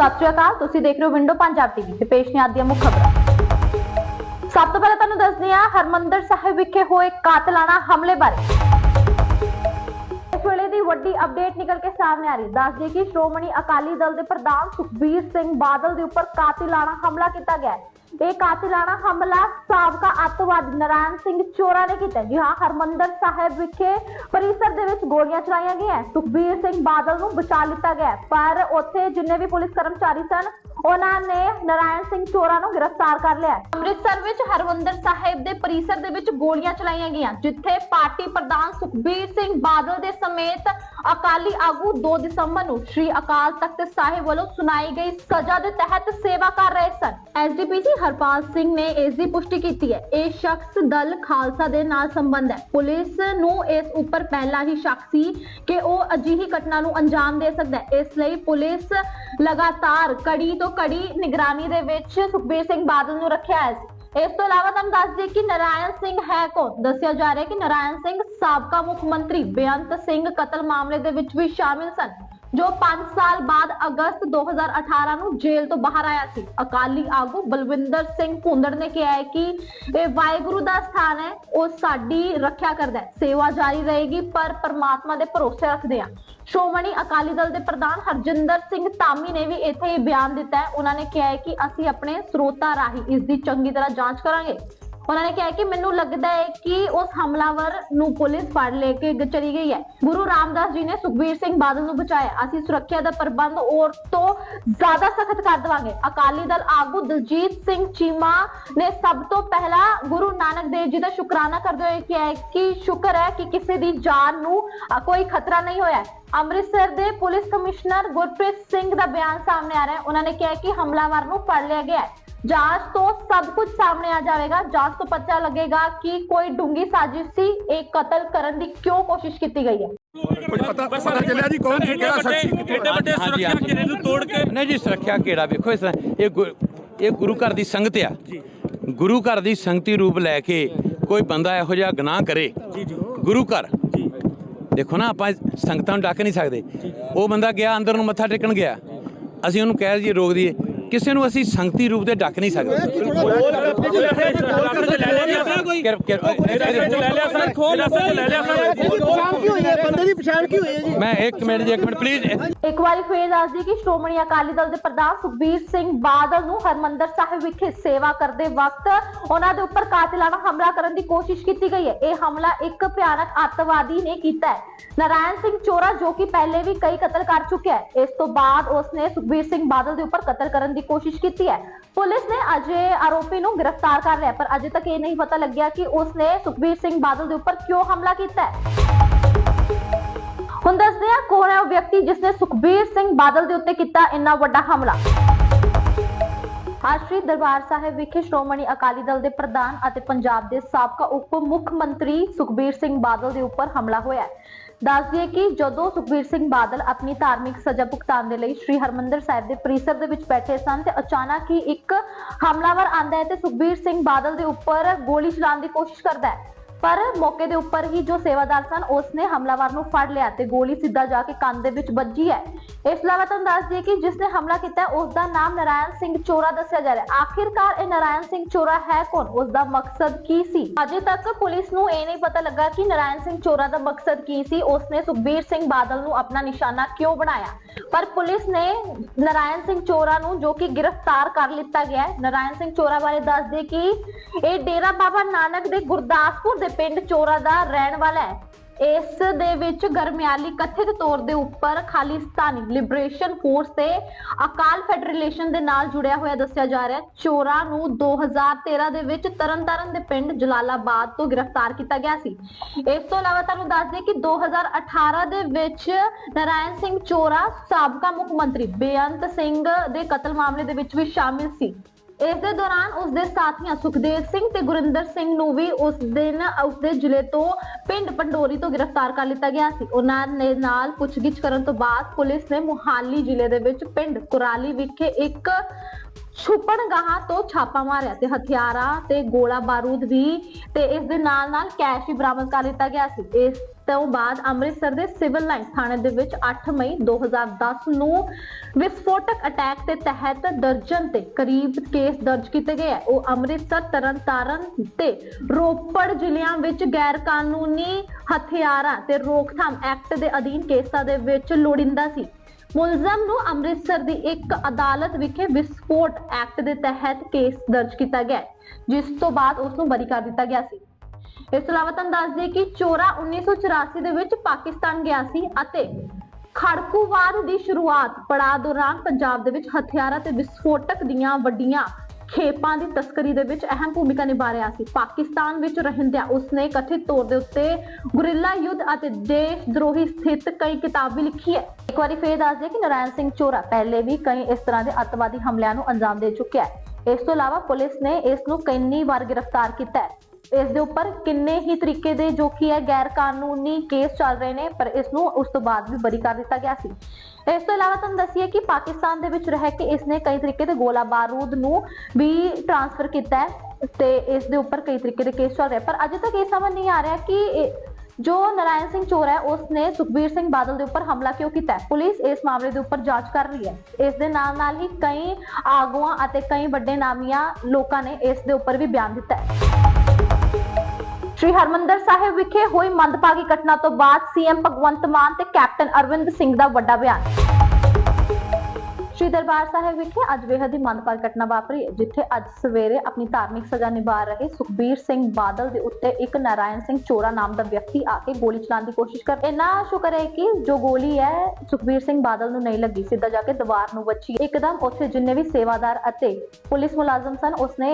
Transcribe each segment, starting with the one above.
ਸਤਿ ਸ਼੍ਰੀ ਅਕਾਲ, ਤੁਸੀਂ ਦੇਖ ਰਹੇ ਹੋ ਵਿੰਡੋ ਪੰਜਾਬ ਟੀਵੀ ਤੇ ਪੇਸ਼ ਨੇ ਅੱਜ ਮੁੱਖ ਖਬਰਾਂ। ਸਭ ਤੋਂ ਪਹਿਲਾਂ ਤੁਹਾਨੂੰ ਦੱਸਦੇ ਹਾਂ, ਹਰਮੰਦਰ ਸਾਹਿਬ ਵਿਖੇ ਹੋਏ ਕਾਤਲਾਨਾ ਹਮਲੇ ਬਾਰੇ। ਇਸ ਵੇਲੇ ਦੀ ਵੱਡੀ ਅਪਡੇਟ ਨਿਕਲ ਕੇ ਸਾਹਮਣੇ ਆ ਰਹੀ ਹੈ। ਦੱਸ ਦਈਏ ਕਿ ਸ਼੍ਰੋਮਣੀ ਅਕਾਲੀ ਦਲ ਦੇ ਪ੍ਰਧਾਨ ਸੁਖਬੀਰ ਸਿੰਘ ਬਾਦਲ ਦੇ ਉੱਪਰ ਕਾਤਲਾਨਾ ਹਮਲਾ ਕੀਤਾ ਗਿਆ ਹੈ। ਇਹ ਕਾਤਿਲਾਨਾ ਹਮਲਾ, ਸਾਬਕਾ ਅੱਤਵਾਦੀ ਨਰਾਇਣ ਸਿੰਘ ਚੋਰਾ ਨੇ ਕੀਤਾ। ਜੀ ਹਾਂ, ਹਰਮੰਦਰ ਸਾਹਿਬ ਵਿਖੇ ਪਰਿਸਰ ਦੇ ਵਿੱਚ ਗੋਲੀਆਂ ਚਲਾਈਆਂ ਗਈਆਂ। ਸੁਖਬੀਰ ਸਿੰਘ ਬਾਦਲ ਨੂੰ ਬਚਾ ਲਿੱਤਾ ਗਿਆ। ਪਰ ਉੱਥੇ ਜਿੰਨੇ ਵੀ ਪੁਲਿਸ ਕਰਮਚਾਰੀ ਸਨ ਉਹਨਾਂ ਨੇ ਨਰਾਇਣ ਸਿੰਘ ਚੋਰਾ ਨੂੰ ਗ੍ਰਿਫਤਾਰ ਕਰ ਲਿਆ ਅੰਮ੍ਰਿਤਸਰ ਵਿੱਚ ਹਰਮੰਦਰ ਸਾਹਿਬ ਦੇ ਪਰਿਸਰ ਦੇ ਵਿੱਚ ਗੋਲੀਆਂ ਚਲਾਈਆਂ ਗਈਆਂ, ਜਿੱਥੇ ਪਾਰਟੀ ਪ੍ਰਧਾਨ ਸੁਖਬੀਰ ਸਿੰਘ ਬਾਦਲ ਦੇ ਸਮੇਤ ਅਕਾਲੀ ਆਗੂ 2 ਦਸੰਬਰ ਨੂੰ ਸ੍ਰੀ ਅਕਾਲ ਤਖਤ ਸਾਹਿਬ ਵੱਲੋਂ ਸੁਣਾਈ ਗਈ ਸਜ਼ਾ ਦੇ ਤਹਿਤ ਸੇਵਾ ਕਰ ਰਹੇ ਸਨ। ਐਸਡੀਪੀਸੀ ਹਰਪਾਲ ਸਿੰਘ ਨੇ ਇਸ ਦੀ ਪੁਸ਼ਟੀ ਕੀਤੀ ਹੈ। ਇਹ ਸ਼ਖਸ ਦਲ ਖਾਲਸਾ ਦੇ ਨਾਲ ਸੰਬੰਧ ਹੈ। ਪੁਲਿਸ ਨੂੰ ਇਸ ਉੱਪਰ ਪਹਿਲਾਂ ਹੀ ਸ਼ੱਕ ਸੀ ਕਿ ਉਹ ਅਜਿਹੀ ਘਟਨਾ ਨੂੰ ਅੰਜਾਮ ਦੇ ਸਕਦਾ ਹੈ। ਇਸ ਲਈ ਪੁਲਿਸ ਲਗਾਤਾਰ ਕੜੀ ਤੋਂ ਕੜੀ ਨਿਗਰਾਨੀ ਦੇ ਵਿੱਚ ਸੁਖਬੀਰ ਸਿੰਘ ਬਾਦਲ ਨੂੰ ਰੱਖਿਆ ਹੈ ਇਸ ਤੋਂ ਇਲਾਵਾ ਤੁਹਾਨੂੰ ਦੱਸ ਦਈਏ ਕਿ ਨਰਾਇਣ ਸਿੰਘ ਹੈ ਕੌਣ? ਦੱਸਿਆ ਜਾ ਰਿਹਾ ਹੈ ਕਿ ਨਰਾਇਣ ਸਿੰਘ ਸਾਬਕਾ ਮੁੱਖ ਮੰਤਰੀ ਬੇਅੰਤ ਸਿੰਘ ਕਤਲ ਮਾਮਲੇ ਦੇ ਵਿੱਚ ਵੀ ਸ਼ਾਮਿਲ ਸਨ। ਜੋ 5 ਸਾਲ ਬਾਅਦ ਅਗਸਤ 2018 ਨੂੰ ਜੇਲ੍ਹ ਤੋਂ ਬਾਹਰ ਆਇਆ ਸੀ। ਅਕਾਲੀ ਆਗੂ ਬਲਵਿੰਦਰ ਸਿੰਘ ਭੁੰਦੜ ਨੇ ਕਿਹਾ ਹੈ ਕਿ ਇਹ ਵਾਹਿਗੁਰੂ ਦਾ ਸਥਾਨ ਹੈ, ਉਹ ਸਾਡੀ ਰੱਖਿਆ ਕਰਦਾ ਹੈ। ਸੇਵਾ ਜਾਰੀ ਰਹੇਗੀ, ਪਰ ਪਰਮਾਤਮਾ ਦੇ ਭਰੋਸੇ ਰੱਖਦੇ ਹਾਂ। ਸ਼੍ਰੋਮਣੀ ਅਕਾਲੀ ਦਲ ਦੇ ਪ੍ਰਧਾਨ ਹਰਜਿੰਦਰ ਸਿੰਘ ਧਾਮੀ ਨੇ ਵੀ ਇੱਥੇ ਇਹ ਬਿਆਨ ਦਿੱਤਾ ਹੈ। ਉਹਨਾਂ ਨੇ ਕਿਹਾ ਹੈ ਕਿ ਅਸੀਂ ਆਪਣੇ ਸਰੋਤਾਂ ਰਾਹੀਂ ਇਸ ਦੀ ਚੰਗੀ ਤਰ੍ਹਾਂ ਜਾਂਚ ਕਰਾਂਗੇ। ਉਹਨਾਂ ਨੇ ਕਿਹਾ ਕਿ ਮੈਨੂੰ ਲੱਗਦਾ ਹੈ ਕਿ ਉਸ ਹਮਲਾਵਰ ਨੂੰ ਪੁਲਿਸ ਫੜ ਲੈ ਕੇ ਚਲੀ ਗਈ ਹੈ। ਗੁਰੂ ਰਾਮਦਾਸ ਜੀ ਨੇ ਸੁਖਬੀਰ ਸਿੰਘ ਬਾਦਲ ਨੂੰ ਬਚਾਇਆ। ਅਸੀਂ ਸੁਰੱਖਿਆ ਦਾ ਪ੍ਰਬੰਧ ਹੋਰ ਤੋਂ ਜ਼ਿਆਦਾ ਸਖਤ ਕਰ ਦੇਵਾਂਗੇ। ਅਕਾਲੀ ਦਲ ਆਗੂ ਦਲਜੀਤ ਸਿੰਘ ਚੀਮਾ ਨੇ ਸਭ ਤੋਂ ਪਹਿਲਾਂ ਗੁਰੂ ਨਾਨਕ ਦੇਵ ਜੀ ਦਾ ਸ਼ੁਕਰਾਨਾ ਕਰਦੇ ਹੋਏ ਕਿਹਾ ਕਿ ਸ਼ੁਕਰ ਹੈ ਕਿ ਕਿਸੇ ਦੀ ਜਾਨ ਨੂੰ ਕੋਈ ਖਤਰਾ ਨਹੀਂ ਹੋਇਆ। ਅੰਮ੍ਰਿਤਸਰ ਦੇ ਪੁਲਿਸ ਕਮਿਸ਼ਨਰ ਗੁਰਪ੍ਰੀਤ ਸਿੰਘ ਦਾ ਬਿਆਨ ਸਾਹਮਣੇ ਆ ਰਿਹਾ ਹੈ। ਉਹਨਾਂ ਨੇ ਕਿਹਾ ਕਿ ਹਮਲਾਵਰ ਨੂੰ ਫੜ ਲਿਆ ਗਿਆ ਹੈ। ਜਾਂਚ ਤੋਂ ਸਭ ਕੁਝ ਸਾਹਮਣੇ ਆ ਜਾਵੇਗਾ ਜਾਂਚ ਤੋਂ ਪਤਾ ਲੱਗੇਗਾ ਕਿ ਕੋਈ ਡੂੰਗੀ ਸਾਜ਼ਿਸ਼ ਸੀ ਇਹ ਕਤਲ ਕਰਨ ਦੀ ਕਿਉਂ ਕੋਸ਼ਿਸ਼ ਕੀਤੀ ਗਈ ਹੈ ਕੁਝ ਪਤਾ ਪਤਾ ਚੱਲਿਆ ਜੀ ਕੌਣ ਸੀ ਕਿਹੜਾ ਸ਼ਖਸ ਸੀ ਐਡੇ ਵੱਡੇ ਸੁਰੱਖਿਆ। ਘੇਰੇ ਨੂੰ ਤੋੜ ਕੇ ਨਹੀਂ ਜੀ ਸੁਰੱਖਿਆ ਕਿਹੜਾ ਵੇਖੋ ਇਸ ਤਰ੍ਹਾਂ ਇਹ ਗੁ- ਇਹ ਗੁਰੂ ਘਰ ਦੀ ਸੰਗਤ ਆ ਗੁਰੂ ਘਰ ਦੀ ਸੰਗਤੀ ਰੂਪ ਲੈ ਕੇ ਕੋਈ ਬੰਦਾ ਇਹੋ ਜਿਹਾ ਗੁਨਾਹ ਕਰੇ ਗੁਰੂ ਘਰ ਦੇਖੋ ਨਾ ਆਪਾਂ ਸੰਗਤਾਂ ਨੂੰ ਡੱਕ ਨਹੀਂ ਸਕਦੇ ਉਹ ਬੰਦਾ ਗਿਆ ਅੰਦਰ ਨੂੰ ਮੱਥਾ ਟੇਕਣ ਗਿਆ ਅਸੀਂ ਉਹਨੂੰ ਕਹਿ ਜੀ ਰੋਕ ਦਈਏ ਕਿਸੇ ਨੂੰ ਅਸੀਂ ਸੰਗਤੀ ਰੂਪ ਦੇ ਡੱਕ ਨਹੀਂ ਸਕਦੇ। ਲੈ ਲਿਆ ਸਰ। ਕੋਈ ਕਿਰ- ਕਿਰ- ਲੈ ਲਿਆ ਸਰ। ਖੋਲ ਲੈ ਲਿਆ ਸਰ। ਪਛਾਣ ਕੀ ਹੋਈ ਹੈ ਬੰਦੇ ਦੀ ਪਛਾਣ ਕੀ ਹੋਈ ਹੈ ਜੀ ਮੈਂ ਇੱਕ ਮਿੰਟ ਜੀ ਇੱਕ ਮਿੰਟ ਪਲੀਜ਼ ਇੱਕ ਵਾਰੀ ਫੇਰ ਦੱਸ ਦਈਏ ਕਿ ਸ਼੍ਰੋਮਣੀ ਅਕਾਲੀ ਦਲ ਦੇ ਪ੍ਰਧਾਨ ਸੁਖਬੀਰ ਸਿੰਘ ਬਾਦਲ ਨੂੰ ਹਰਮੰਦਰ ਸਾਹਿਬ ਵਿਖੇ ਸੇਵਾ ਕਰਦੇ ਵਕਤ ਉਹਨਾਂ ਦੇ ਉੱਪਰ ਕਾਤਿਲਾਨਾ ਹਮਲਾ ਕਰਨ ਦੀ ਕੋਸ਼ਿਸ਼ ਕੀਤੀ ਗਈ ਹੈ। ਇਹ ਹਮਲਾ ਇੱਕ ਭਿਆਨਕ ਅੱਤਵਾਦੀ ਨੇ ਕੀਤਾ ਹੈ। ਨਾਰਾਇਣ ਸਿੰਘ ਚੋਰਾ ਜੋ ਕਿ ਪਹਿਲੇ ਵੀ ਕਈ ਕਤਲ ਕਰ ਚੁੱਕਿਆ ਹੈ। ਇਸ ਤੋਂ ਬਾਅਦ ਉਸਨੇ ਸੁਖਬੀਰ ਸਿੰਘ ਬਾਦਲ ਦੇ ਉੱਪਰ ਕਤਲ ਕਰਨ ਦੀ ਕੋਸ਼ਿਸ਼ ਕੀਤੀ ਹੈ। ਪੁਲਿਸ ਨੇ ਅਜੇ ਆਰੋਪੀ ਨੂੰ ਗ੍ਰਿਫਤਾਰ ਕਰ ਲਿਆ ਪਰ ਅਜੇ ਤੱਕ ਇਹ ਨਹੀਂ ਪਤਾ ਲੱਗਿਆ ਕਿ ਉਸਨੇ ਸੁਖਬੀਰ ਸਿੰਘ ਬਾਦਲ ਦੇ ਉੱਪਰ ਕਿਉਂ ਹਮਲਾ ਕੀਤਾ ਹੈ। ਹੁਣ ਦੱਸਦੇ ਆ ਕੌਣ ਹੈ ਉਹ ਵਿਅਕਤੀ ਜਿਸ ਨੇ ਸੁਖਬੀਰ ਸਿੰਘ ਬਾਦਲ ਦੇ ਉੱਤੇ ਕੀਤਾ ਇੰਨਾ ਵੱਡਾ ਹਮਲਾ। ਅੱਜ ਸ੍ਰੀ ਦਰਬਾਰ ਸਾਹਿਬ ਵਿਖੇ ਸ਼੍ਰੋਮਣੀ ਅਕਾਲੀ ਦਲ ਦੇ ਪ੍ਰਧਾਨ ਅਤੇ ਪੰਜਾਬ ਦੇ ਸਾਬਕਾ ਉਪ ਮੁੱਖ ਮੰਤਰੀ ਸੁਖਬੀਰ ਸਿੰਘ ਬਾਦਲ ਦੇ ਉੱਪਰ ਹਮਲਾ ਹੋਇਆ ਹੈ। ਦੱਸ ਦਈਏ ਕਿ ਜਦੋਂ ਸੁਖਬੀਰ ਸਿੰਘ ਬਾਦਲ ਆਪਣੀ ਧਾਰਮਿਕ ਸਜ਼ਾ ਭੁਗਤਾਨ ਦੇ ਲਈ ਸ੍ਰੀ ਹਰਮੰਦਰ ਸਾਹਿਬ ਦੇ ਪਰਿਸਰ ਦੇ ਵਿੱਚ ਬੈਠੇ ਸਨ ਤੇ ਅਚਾਨਕ ਹੀ ਇੱਕ ਹਮਲਾਵਰ ਆਂਦਾ ਹੈ ਤੇ ਸੁਖਬੀਰ ਸਿੰਘ ਬਾਦਲ ਦੇ ਉੱਪਰ ਗੋਲੀ ਚਲਾਉਣ ਦੀ ਕੋਸ਼ਿਸ਼ ਕਰਦਾ ਹੈ। ਪਰ ਮੌਕੇ ਦੇ ਉੱਪਰ ਹੀ ਜੋ ਸੇਵਾਦਾਰ ਸਨ, ਉਸਨੇ ਹਮਲਾਵਰ ਨੂੰ ਫੜ ਲਿਆ ਤੇ ਗੋਲੀ ਸਿੱਧਾ ਜਾ ਕੇ ਕੰਨ ਦੇ ਵਿੱਚ ਵੱਜੀ ਹੈ। ਇਸ ਤੋਂ ਇਲਾਵਾ ਤੁਹਾਨੂੰ ਦੱਸ ਦਈਏ ਕਿ ਜਿਸ ਨੇ ਹਮਲਾ ਕੀਤਾ ਉਸ ਦਾ ਨਾਮ ਨਰਾਇਣ ਸਿੰਘ ਚੋਰਾ ਦੱਸਿਆ ਜਾ ਰਿਹਾ ਹੈ। ਆਖਿਰਕਾਰ ਇਹ ਨਰਾਇਣ ਸਿੰਘ ਚੋਰਾ ਹੈ ਕੌਣ? ਉਸ ਦਾ ਮਕਸਦ ਕੀ ਸੀ? ਅਜੇ ਤੱਕ ਪੁਲਿਸ ਨੂੰ ਇਹ ਨਹੀਂ ਪਤਾ ਲੱਗਾ ਕਿ ਨਰਾਇਣ ਸਿੰਘ ਚੋਰਾ ਦਾ ਮਕਸਦ ਕੀ ਸੀ। ਉਸਨੇ ਸੁਖਬੀਰ ਸਿੰਘ ਬਾਦਲ ਨੂੰ ਆਪਣਾ ਨਿਸ਼ਾਨਾ ਕਿਉਂ ਬਣਾਇਆ? ਪਰ ਪੁਲਿਸ ਨੇ ਨਰਾਇਣ ਸਿੰਘ ਚੋਰਾ ਨੂੰ ਜੋ ਕਿ ਗ੍ਰਿਫਤਾਰ ਕਰ ਲਿੱਤਾ ਗਿਆ ਹੈ, ਨਰਾਇਣ ਸਿੰਘ ਚੋਰਾ ਬਾਰੇ ਦੱਸ ਦੇ ਕਿ ਇਹ ਡੇਰਾ ਬਾਬਾ ਨਾਨਕ ਦੇ ਗੁਰਦਾਸਪੁਰ ਦੇ ਪਿੰਡ ਚੋਰਾ ਦਾ ਰਹਿਣ ਵਾਲਾ ਹੈ। ਇਸ ਦੇ ਵਿੱਚ ਗਰਮਿਆਲੀ ਕਥਿਤ ਤੌਰ ਦੇ ਉੱਪਰ ਖਾਲਿਸਤਾਨੀ ਲਿਬਰੇਸ਼ਨ ਫੋਰਸ ਤੇ ਅਕਾਲ ਫੈਡਰੇਸ਼ਨ ਦੇ ਨਾਲ ਜੁੜਿਆ ਹੋਇਆ ਦੱਸਿਆ ਜਾ ਰਿਹਾ ਹੈ। ਚੋਰਾਂ ਨੂੰ 2013 ਦੇ ਵਿੱਚ ਤਰਨਤਾਰਨ ਦੇ ਪਿੰਡ ਜਲਾਲਾਬਾਦ ਤੋਂ ਗ੍ਰਿਫਤਾਰ ਕੀਤਾ ਗਿਆ ਸੀ। ਇਸ ਤੋਂ ਇਲਾਵਾ ਤੁਹਾਨੂੰ ਦੱਸ ਦਈਏ ਕਿ 2018 ਦੇ ਵਿੱਚ ਨਰਾਇਣ ਸਿੰਘ ਚੋਰਾ ਸਾਬਕਾ ਮੁੱਖ ਮੰਤਰੀ ਬੇਅੰਤ ਸਿੰਘ ਦੇ ਕਤਲ ਮਾਮਲੇ ਦੇ ਵਿੱਚ ਵੀ ਸ਼ਾਮਿਲ ਸੀ। ਇਸ ਦੇ ਦੌਰਾਨ ਉਸ ਦੇ ਸਾਥੀਆਂ ਸੁਖਦੇਵ ਸਿੰਘ ਤੇ ਗੁਰਿੰਦਰ ਸਿੰਘ ਨੂੰ ਵੀ ਉਸ ਦਿਨ, ਉਸ ਦੇ ਜ਼ਿਲ੍ਹੇ ਤੋਂ ਪਿੰਡ ਪੰਡੋਰੀ ਤੋਂ ਗ੍ਰਿਫਤਾਰ ਕਰ ਲਿੱਤਾ ਗਿਆ ਸੀ। ਉਹਨਾਂ ਨੇ ਨਾਲ ਪੁੱਛਗਿੱਛ ਕਰਨ ਤੋਂ ਬਾਅਦ ਪੁਲਿਸ ਨੇ ਮੁਹਾਲੀ ਜ਼ਿਲ੍ਹੇ ਦੇ ਵਿੱਚ ਪਿੰਡ ਕੁਰਾਲੀ ਵਿਖੇ ਇੱਕ ਛੁਪਣ ਗਾਹਾਂ ਤੋਂ ਛਾਪਾ ਮਾਰਿਆ ਤੇ ਹਥਿਆਰਾਂ ਤੇ ਗੋਲਾ ਬਾਰੂਦ ਵੀ ਤੇ ਇਸ ਦੇ ਨਾਲ ਨਾਲ ਕੈਸ਼ ਵੀ ਬਰਾਮਦ ਕਰ ਲਿੱਤਾ ਗਿਆ ਸੀ। ਇਸ ਤੋਂ ਬਾਅਦ ਅੰਮ੍ਰਿਤਸਰ ਦੇ ਸਿਵਲ ਲਾਈਨ ਥਾਣੇ ਦੇ ਵਿੱਚ 8 ਮਈ 2010 ਨੂੰ ਵਿਸਫੋਟਕ ਅਟੈਕ ਦੇ ਤਹਿਤ ਦਰਜਨ ਤੇ ਕਰੀਬ ਕੇਸ ਦਰਜ ਕੀਤੇ ਗਏ ਹੈ ਉਹ ਅੰਮ੍ਰਿਤਸਰ, ਤਰਨਤਾਰਨ ਤੇ ਰੋਪੜ ਜ਼ਿਲ੍ਹਿਆਂ ਵਿੱਚ ਗੈਰ ਕਾਨੂੰਨੀ ਹਥਿਆਰਾਂ ਤੇ ਰੋਕਥਾਮ ਐਕਟ ਦੇ ਅਧੀਨ ਕੇਸਾਂ ਦੇ ਵਿੱਚ ਲੋੜਿੰਦਾ ਸੀ। ਮੁਲਜ਼ਮ ਨੂੰ ਅੰਮ੍ਰਿਤਸਰ ਦੀ ਇੱਕ ਅਦਾਲਤ ਵਿਖੇ ਵਿਸਫੋਟ ਐਕਟ ਦੇ ਤਹਿਤ ਕੇਸ ਦਰਜ ਕੀਤਾ ਗਿਆ ਜਿਸ ਤੋਂ ਬਾਅਦ ਉਸ ਨੂੰ ਬਰੀ ਕਰ ਦਿੱਤਾ ਗਿਆ ਸੀ। ਇਸ ਤੋਂ ਇਲਾਵਾ ਤੁਹਾਨੂੰ ਦੱਸ ਦਈਏ ਕਿ ਚੋਰਾ 1984 ਦੇ ਵਿੱਚ ਪਾਕਿਸਤਾਨ ਗਿਆ ਸੀ ਅਤੇ ਖੜਕੂਵਾਦ ਦੀ ਸ਼ੁਰੂਆਤ ਪੜਾਅ ਦੌਰਾਨ ਪੰਜਾਬ ਦੇ ਵਿੱਚ ਹਥਿਆਰਾਂ ਤੇ ਵਿਸਫੋਟਕ ਦੀਆਂ ਵੱਡੀਆਂ ਖੇਪਾਂ ਦੀ ਤਸਕਰੀ ਦੇ ਵਿੱਚ ਅਹਿਮ ਭੂਮਿਕਾ ਨਿਭਾ ਰਿਹਾ ਸੀ। ਪਾਕਿਸਤਾਨ ਵਿੱਚ ਰਹਿੰਦਿਆਂ ਉਸਨੇ ਕਥਿਤ ਤੌਰ ਦੇ ਉੱਤੇ ਗੁਰਿੱਲਾ ਯੁੱਧ ਅਤੇ ਦੇਸ਼ ਦਰੋਹੀ ਸਥਿਤ ਕਈ ਕਿਤਾਬ ਵੀ ਲਿਖੀ ਹੈ। ਇੱਕ ਵਾਰੀ ਫੇਰ ਦੱਸ ਦਈਏ ਕਿ ਨਰਾਇਣ ਸਿੰਘ ਚੋਰਾ ਪਹਿਲੇ ਵੀ ਕਈ ਇਸ ਤਰ੍ਹਾਂ ਦੇ ਅੱਤਵਾਦੀ ਹਮਲਿਆਂ ਨੂੰ ਅੰਜਾਮ ਦੇ ਚੁੱਕਿਆ ਹੈ। ਇਸ ਤੋਂ ਇਲਾਵਾ ਪੁਲਿਸ ਨੇ ਇਸ ਨੂੰ ਕਿੰਨੀ ਵਾਰ ਗ੍ਰਿਫਤਾਰ ਕੀਤਾ ਹੈ। ਇਸ ਦੇ ਉੱਪਰ ਕਿੰਨੇ ਹੀ ਤਰੀਕੇ ਦੇ ਜੋ ਕੀ ਹੈ, ਗੈਰ ਕਾਨੂੰਨੀ ਕੇਸ ਚੱਲ ਰਹੇ ਨੇ, ਪਰ ਇਸ ਨੂੰ ਉਸ ਤੋਂ ਬਾਅਦ ਵੀ ਬਰੀ ਕਰ ਦਿੱਤਾ ਗਿਆ ਸੀ। ਇਸ ਤੋਂ ਇਲਾਵਾ ਤੁਹਾਨੂੰ ਦੱਸੀਏ ਕਿ ਪਾਕਿਸਤਾਨ ਦੇ ਵਿੱਚ ਰਹਿ ਕੇ ਇਸਨੇ ਕਈ ਤਰੀਕੇ ਦੇ ਗੋਲਾ ਬਾਰੂਦ ਨੂੰ ਵੀ ਟ੍ਰਾਂਸਫਰ ਕੀਤਾ ਹੈ ਤੇ ਇਸ ਦੇ ਉੱਪਰ ਕਈ ਤਰੀਕੇ ਦੇ ਕੇਸ ਚੱਲ ਰਹੇ ਪਰ ਅਜੇ ਤੱਕ ਇਹ ਸਮਝ ਨਹੀਂ ਆ ਰਿਹਾ ਕਿ ਜੋ ਨਰਾਇਣ ਸਿੰਘ ਚੋਰ ਹੈ, ਉਸਨੇ ਸੁਖਬੀਰ ਸਿੰਘ ਬਾਦਲ ਦੇ ਉੱਪਰ ਹਮਲਾ ਕਿਉਂ ਕੀਤਾ ਹੈ? ਪੁਲਿਸ ਇਸ ਮਾਮਲੇ ਦੇ ਉੱਪਰ ਜਾਂਚ ਕਰ ਰਹੀ ਹੈ। ਇਸ ਦੇ ਨਾਲ ਨਾਲ ਹੀ ਕਈ ਆਗੂਆਂ ਅਤੇ ਕਈ ਵੱਡੇ ਨਾਮੀਆਂ ਲੋਕਾਂ ਨੇ ਇਸ ਦੇ ਉੱਪਰ ਵੀ ਬਿਆਨ ਦਿੱਤਾ ਹੈ। ਸ਼੍ਰੀ ਹਰਮੰਦਰ ਸਾਹਿਬ ਵਿਖੇ ਹੋਈ ਮੰਦਭਾਗੀ ਘਟਨਾ ਤੋਂ ਬਾਅਦ ਸੀਐਮ ਭਗਵੰਤ ਮਾਨ ਤੇ ਕੈਪਟਨ ਅਰਵਿੰਦ ਸਿੰਘ ਦਾ ਵੱਡਾ ਬਿਆਨ। ਸ਼੍ਰੀ ਦਰਬਾਰ ਸਾਹਿਬ ਵਿਖੇ ਅੱਜ ਬੇਹੱਦ ਹੀ ਮੰਦਭਾਗੀ ਘਟਨਾ ਵਾਪਰੀ, ਜਿੱਥੇ ਅੱਜ ਸਵੇਰੇ ਆਪਣੀ ਧਾਰਮਿਕ ਸਜ਼ਾ ਨਿਭਾ ਰਹੇ ਸੁਖਬੀਰ ਸਿੰਘ ਬਾਦਲ ਦੇ ਉੱਤੇ ਇੱਕ ਨਾਰਾਇਣ ਸਿੰਘ ਚੋਰਾ ਨਾਮ ਦਾ ਵਿਅਕਤੀ ਆ ਕੇ ਗੋਲੀ ਚਲਾਉਣ ਦੀ ਕੋਸ਼ਿਸ਼ ਕਰ ਇੰਨਾ ਸ਼ੁਕਰ ਹੈ ਕਿ ਜੋ ਗੋਲੀ ਹੈ, ਸੁਖਬੀਰ ਸਿੰਘ ਬਾਦਲ ਨੂੰ ਨਹੀਂ ਲੱਗੀ, ਸਿੱਧਾ ਜਾ ਕੇ ਦੀਵਾਰ ਨੂੰ ਵੱਜੀ ਇੱਕਦਮ ਉੱਥੇ ਜਿੰਨੇ ਵੀ ਸੇਵਾਦਾਰ ਅਤੇ ਪੁਲਿਸ ਮੁਲਾਜ਼ਮ ਸਨ, ਉਸਨੇ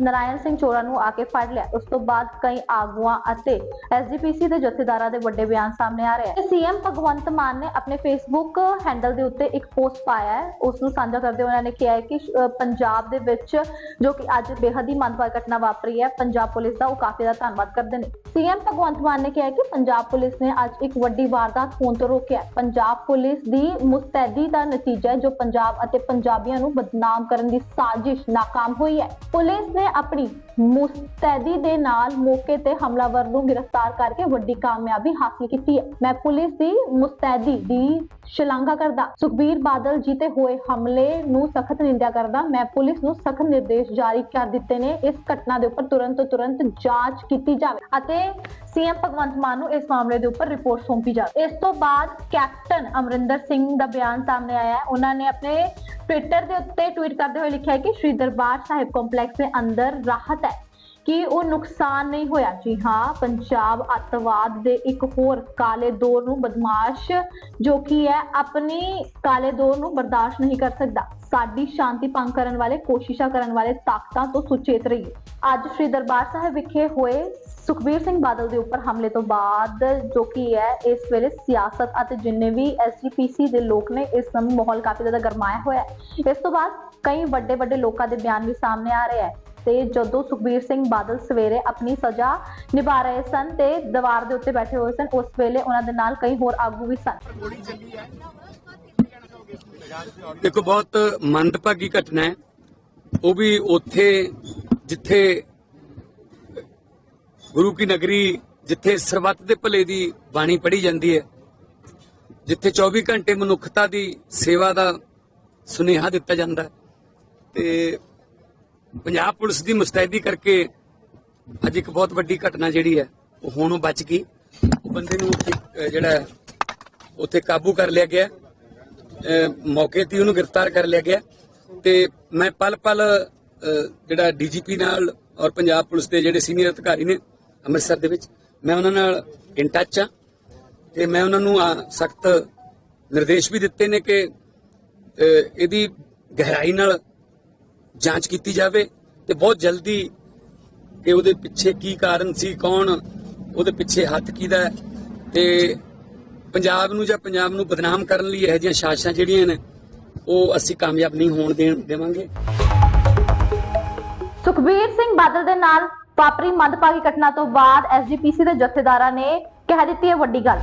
ਨਰਾਇਣ ਸਿੰਘ ਚੋਰਾ ਨੂੰ ਆ ਕੇ ਫੜ ਲਿਆ। ਉਸ ਤੋਂ ਬਾਅਦ ਕਈ ਆਗੂਆਂ ਅਤੇ ਐਸਜੀਪੀਸੀ ਦੇ ਜਥੇਦਾਰਾਂ ਦੇ ਵੱਡੇ ਬਿਆਨ ਸਾਹਮਣੇ ਆ ਰਹੇ ਹਨ ਸੀਐਮ ਭਗਵੰਤ ਮਾਨ ਨੇ ਆਪਣੇ ਫੇਸਬੁੱਕ ਹੈਂਡਲ ਦੇ ਉੱਤੇ ਇੱਕ ਪੋਸਟ ਪਾਇਆ ਹੈ। ਉਸ ਨੂੰ ਸਾਂਝਾ ਕਰਦੇ ਉਹਨਾਂ ਨੇ ਕਿਹਾ ਹੈ ਕਿ ਪੰਜਾਬ ਦੇ ਵਿੱਚ ਜੋ ਕਿ ਅੱਜ ਬੇਹੱਦ ਹੀ ਮੰਦਭਾਗੀ ਘਟਨਾ ਵਾਪਰੀ ਹੈ, ਪੰਜਾਬ ਪੁਲਿਸ ਦਾ ਉਹ ਕਾਫੀ ਦਾ ਧੰਨਵਾਦ ਕਰਦੇ ਨੇ। ਸੀਐਮ ਭਗਵੰਤ ਮਾਨ ਨੇ ਕਿਹਾ ਕਿ ਪੰਜਾਬ ਪੁਲਿਸ ਨੇ ਅੱਜ ਇੱਕ ਵੱਡੀ ਵਾਰਦਾਤ ਹੋਣ ਤੋਂ ਰੋਕਿਆ ਪੰਜਾਬ ਪੁਲਿਸ ਦੀ ਮੁਸਤੈਦੀ ਦਾ ਨਤੀਜਾ ਹੈ ਜੋ ਪੰਜਾਬ ਅਤੇ ਪੰਜਾਬੀਆਂ ਨੂੰ ਬਦਨਾਮ ਕਰਨ ਦੀ ਸਾਜ਼ਿਸ਼ ਨਾਕਾਮ ਹੋਈ ਹੈ। ਪੁਲਿਸ ਨੇ ਆਪਣੀ ਮੁਸਤੈਦੀ ਦੇ ਨਾਲ ਮੌਕੇ ਤੇ ਹਮਲਾਵਰ ਨੂੰ ਗ੍ਰਿਫਤਾਰ ਕਰਕੇ ਵੱਡੀ ਕਾਮਯਾਬੀ ਹਾਸਲ ਕੀਤੀ ਹੈ। ਮੈਂ ਪੁਲਿਸ ਦੀ ਮੁਸਤੈਦੀ ਦੀ ਸ਼ਲਾਘਾ ਕਰਦਾ, ਸੁਖਬੀਰ ਬਾਦਲ ਜੀ ਤੇ ਹੋਏ ਹਮਲੇ ਨੂੰ ਸਖਤ ਨਿੰਦਿਆ ਕਰਦਾ, ਮੈਂ ਪੁਲਿਸ ਨੂੰ ਸਖਤ ਨਿਰਦੇਸ਼ ਜਾਰੀ ਕਰ ਦਿੱਤੇ ਨੇ। ਇਸ ਘਟਨਾ ਦੇ ਉੱਪਰ ਤੁਰੰਤ ਤੁਰੰਤ ਜਾਂਚ ਕੀਤੀ ਜਾਵੇ ਅਤੇ ਸੀਐਮ ਭਗਵੰਤ ਮਾਨ ਨੂੰ ਇਸ ਮਾਮਲੇ ਦੇ ਉੱਪਰ ਰਿਪੋਰਟ ਸੌਂਪੀ ਜਾਵੇ ਇਸ ਤੋਂ ਬਾਅਦ ਕੈਪਟਨ ਅਮਰਿੰਦਰ ਸਿੰਘ ਦਾ ਬਿਆਨ ਸਾਹਮਣੇ ਆਇਆ ਹੈ। ਉਹਨਾਂ ਨੇ ਆਪਣੇ ਟਵਿੱਟਰ ਦੇ ਉੱਤੇ ਟਵੀਟ ਕਰਦੇ ਹੋਏ ਲਿਖਿਆ ਹੈ ਕਿ ਸ਼੍ਰੀ ਦਰਬਾਰ ਸਾਹਿਬ ਕੰਪਲੈਕਸ ਦੇ ਅੰਦਰ ਰਾਹਤ ਹੈ ਕਿ ਉਹ ਨੁਕਸਾਨ ਨਹੀਂ ਹੋਇਆ। ਜੀ ਹਾਂ, ਪੰਜਾਬ ਅੱਤਵਾਦ ਦੇ ਇੱਕ ਹੋਰ ਕਾਲੇ ਦੌਰ ਨੂੰ ਬਦਮਾਸ਼ ਜੋ ਕਿ ਹੈ, ਆਪਣੀ ਕਾਲੇ ਦੌਰ ਨੂੰ ਬਰਦਾਸ਼ਤ ਨਹੀਂ ਕਰ ਸਕਦਾ। ਸਾਡੀ ਸ਼ਾਂਤੀ ਭੰਗ ਕਰਨ ਵਾਲੇ, ਕੋਸ਼ਿਸ਼ਾਂ ਕਰਨ ਵਾਲੇ ਤਾਕਤਾਂ ਤੋਂ ਸੁਚੇਤ ਰਹੀਏ। ਅੱਜ ਸ੍ਰੀ ਦਰਬਾਰ ਸਾਹਿਬ ਵਿਖੇ ਹੋਏ ਸੁਖਬੀਰ ਸਿੰਘ ਬਾਦਲ ਦੇ ਉੱਪਰ ਹਮਲੇ ਤੋਂ ਬਾਅਦ ਜੋ ਕਿ ਹੈ, ਇਸ ਵੇਲੇ ਸਿਆਸਤ ਅਤੇ ਜਿੰਨੇ ਵੀ ਐਸਜੀਪੀਸੀ ਦੇ ਲੋਕ ਨੇ, ਇਸ ਸਮੇਂ ਮਾਹੌਲ ਕਾਫੀ ਜ਼ਿਆਦਾ ਗਰਮਾਇਆ ਹੋਇਆ ਹੈ। ਇਸ ਤੋਂ ਬਾਅਦ ਕਈ ਵੱਡੇ ਵੱਡੇ ਲੋਕਾਂ ਦੇ ਬਿਆਨ ਵੀ ਸਾਹਮਣੇ ਆ ਰਹੇ ਹੈ ਤੇ ਜਦੋਂ ਸੁਖਬੀਰ ਸਿੰਘ ਬਾਦਲ ਸਵੇਰੇ ਆਪਣੀ ਸਜ਼ਾ ਨਿਭਾ ਰਹੇ ਸਨ ਤੇ ਦੀਵਾਰ ਦੇ ਉੱਤੇ ਬੈਠੇ ਹੋਏ ਸਨ, ਉਸ ਵੇਲੇ ਉਹਨਾਂ ਦੇ ਨਾਲ ਕਈ ਹੋਰ ਆਗੂ ਵੀ ਸਨ। ਇੱਕ ਬਹੁਤ ਮੰਦਭਾਗੀ ਘਟਨਾ ਹੈ। ਉਹ ਵੀ ਉੱਥੇ ਜਿੱਥੇ ਗੁਰੂ ਕੀ ਨਗਰੀ ਜਿੱਥੇ ਸਰਬੱਤ ਦੇ ਭਲੇ ਦੀ ਬਾਣੀ ਪੜ੍ਹੀ ਜਾਂਦੀ ਹੈ, ਜਿੱਥੇ 24 ਘੰਟੇ ਮਨੁੱਖਤਾ ਦੀ ਸੇਵਾ ਦਾ ਸੁਨੇਹਾ ਦਿੱਤਾ ਜਾਂਦਾ ਹੈ। ਤੇ ਪੰਜਾਬ ਪੁਲਿਸ ਦੀ ਮੁਸਤੈਦੀ ਕਰਕੇ ਅੱਜ ਇੱਕ ਬਹੁਤ ਵੱਡੀ ਘਟਨਾ ਜਿਹੜੀ ਹੈ, ਉਹ ਹੁਣ ਬਚ ਗਈ। ਉਹ ਬੰਦੇ ਨੂੰ ਜਿਹੜਾ ਉੱਥੇ ਕਾਬੂ ਕਰ ਲਿਆ ਗਿਆ। ਮੌਕੇ ਤੇ ਉਹਨੂੰ ਗ੍ਰਿਫਤਾਰ ਕਰ ਲਿਆ ਗਿਆ। ਤੇ ਮੈਂ ਪਲ ਪਲ ਜਿਹੜਾ ਡੀਜੀਪੀ ਨਾਲ ਔਰ ਪੰਜਾਬ ਪੁਲਿਸ ਦੇ ਜਿਹੜੇ ਸੀਨੀਅਰ ਅਧਿਕਾਰੀ ਨੇ ਅੰਮ੍ਰਿਤਸਰ ਦੇ ਵਿੱਚ। ਮੈਂ ਉਹਨਾਂ ਨਾਲ ਇਨ ਟੱਚ ਆ ਤੇ ਮੈਂ ਉਹਨਾਂ ਨੂੰ ਸਖਤ ਨਿਰਦੇਸ਼ ਵੀ ਦਿੱਤੇ ਨੇ ਕਿ ਇਹਦੀ ਗਹਿਰਾਈ ਨਾਲ ਜਾਂਚ ਕੀਤੀ ਜਾਵੇ ਤੇ ਬਹੁਤ ਜਲਦੀ ਕਿ ਉਹਦੇ ਪਿੱਛੇ ਕੀ ਕਾਰਨ ਸੀ, ਕੌਣ, ਉਹਦੇ ਪਿੱਛੇ ਹੱਥ ਕਿਹਦਾ ਹੈ ਤੇ ਪੰਜਾਬ ਨੂੰ ਜਾਂ ਪੰਜਾਬ ਨੂੰ ਬਦਨਾਮ ਕਰਨ ਲਈ ਇਹੋ ਜਿਹੀਆਂ ਸਾਜ਼ਿਸ਼ਾਂ ਜਿਹੜੀਆਂ ਨੇ, ਉਹ ਅਸੀਂ ਕਾਮਯਾਬ ਨਹੀਂ ਹੋਣ ਦੇਣ ਦੇਵਾਂਗੇ। ਸੁਖਬੀਰ ਸਿੰਘ ਬਾਦਲ ਦੇ ਨਾਲ ਵਾਪਰੀ ਮੰਦਭਾਗੀ ਘਟਨਾ ਤੋਂ ਬਾਅਦ ਐਸਜੀਪੀਸੀ ਦੇ ਜਥੇਦਾਰਾਂ ਨੇ ਕਹਿ ਦਿੱਤੀ ਹੈ ਵੱਡੀ ਗੱਲ।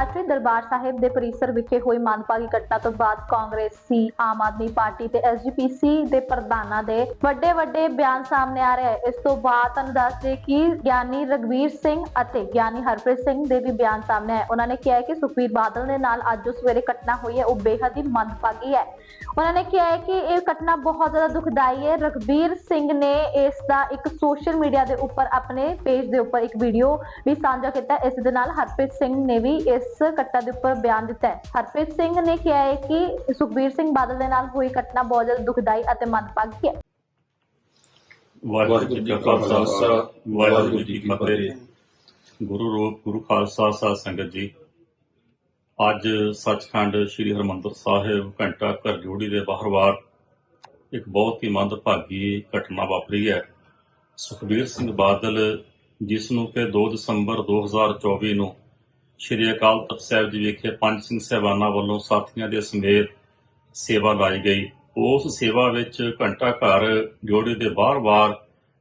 ਅੱਜ ਦਰਬਾਰ ਸਾਹਿਬ ਦੇ ਪਰਿਸਰ ਵਿਖੇ ਹੋਈ ਮੰਦਭਾਗੀ ਘਟਨਾ ਤੋਂ ਬਾਅਦ ਕਾਂਗਰਸੀ ਆਮ ਆਦਮੀ ਪਾਰਟੀ ਤੇ ਐਸਜੀਪੀਸੀ ਦੇ ਪ੍ਰਧਾਨਾਂ ਦੇ ਵੱਡੇ ਵੱਡੇ ਬਿਆਨ ਸਾਹਮਣੇ ਆ ਰਹੇ ਹੈ ਇਸ ਤੋਂ ਬਾਅਦ ਤੁਹਾਨੂੰ ਦੱਸਦੇ ਕਿ ਗਿਆਨੀ ਰਗਵੀਰ ਸਿੰਘ ਅਤੇ ਗਿਆਨੀ ਹਰਪ੍ਰੀਤ ਸਿੰਘ ਦੇ ਵੀ ਬਿਆਨ ਸਾਹਮਣੇ ਆਏ। ਉਹਨਾਂ ਨੇ ਕਿਹਾ ਕਿ ਸੁਖਬੀਰ ਬਾਦਲ ਦੇ ਨਾਲ ਅੱਜ ਜੋ ਸਵੇਰੇ ਘਟਨਾ ਹੋਈ ਹੈ। ਉਹ ਬੇਹੱਦ ਹੀ ਮੰਦਭਾਗੀ ਹੈ। ਉਹਨਾਂ ਨੇ ਕਿਹਾ ਹੈ ਕਿ ਇਹ ਘਟਨਾ ਬਹੁਤ ਜ਼ਿਆਦਾ ਦੁਖਦਾਈ ਹੈ। ਰਗਵੀਰ ਸਿੰਘ ਨੇ ਇਸ ਦਾ ਇੱਕ ਸੋਸ਼ਲ ਮੀਡੀਆ ਦੇ ਉੱਪਰ ਆਪਣੇ ਪੇਜ ਦੇ ਉੱਪਰ ਇੱਕ ਵੀਡੀਓ ਵੀ ਸਾਂਝਾ ਕੀਤਾ। ਹੈ। ਇਸ ਦੇ ਨਾਲ ਹਰਪ੍ਰੀਤ ਸਿੰਘ ਨੇ ਵੀ ਇਸ ਘਟਨਾ ਦੇ ਉੱਪਰ ਬਿਆਨ ਦਿੱਤਾ ਹੈ। ਹਰਪ੍ਰੀਤ ਸਿੰਘ ਨੇ ਕਿਹਾ ਹੈ ਕਿ ਸੁਖਬੀਰ ਸਿੰਘ ਬਾਦਲ ਦੇ ਨਾਲ ਹੋਈ ਘਟਨਾ ਬਹੁਤ ਜ਼ਿਆਦਾ ਦੁਖਦਾਈ ਅਤੇ ਮੰਦਭਾਗੀ ਹੈ। ਵਾਹਿਗੁਰੂ ਜੀ ਕਾ ਖਾਲਸਾ ਵਾਹਿਗੁਰੂ ਜੀ ਕੀ ਫਤਿਹ। ਗੁਰੂ ਰੂਪ ਗੁਰੂ ਖਾਲਸਾ ਸਾਧ ਸੰਗਤ ਜੀ। ਅੱਜ ਸੱਚਖੰਡ ਸ੍ਰੀ ਹਰਮੰਦਰ ਸਾਹਿਬ ਘੰਟਾ ਘਰ ਜੋੜੀ ਦੇ ਬਾਹਰਵਾਰ ਇੱਕ ਬਹੁਤ ਹੀ ਮੰਦਭਾਗੀ ਘਟਨਾ ਵਾਪਰੀ ਹੈ। ਸੁਖਬੀਰ ਸਿੰਘ ਬਾਦਲ, ਜਿਸ ਨੂੰ ਕਿ 2 ਦਸੰਬਰ 2024 ਨੂੰ ਸ੍ਰੀ ਅਕਾਲ ਤਖਤ ਸਾਹਿਬ ਜੀ ਵਿਖੇ ਪੰਜ ਸਿੰਘ ਸਹਿਬਾਨਾਂ ਵੱਲੋਂ ਸਾਥੀਆਂ ਦੇ ਸਮੇਤ ਸੇਵਾ ਲਾਈ ਗਈ। ਉਸ ਸੇਵਾ ਵਿੱਚ ਘੰਟਾ ਘਰ ਜੋੜੀ ਦੇ ਬਾਰ-ਬਾਰ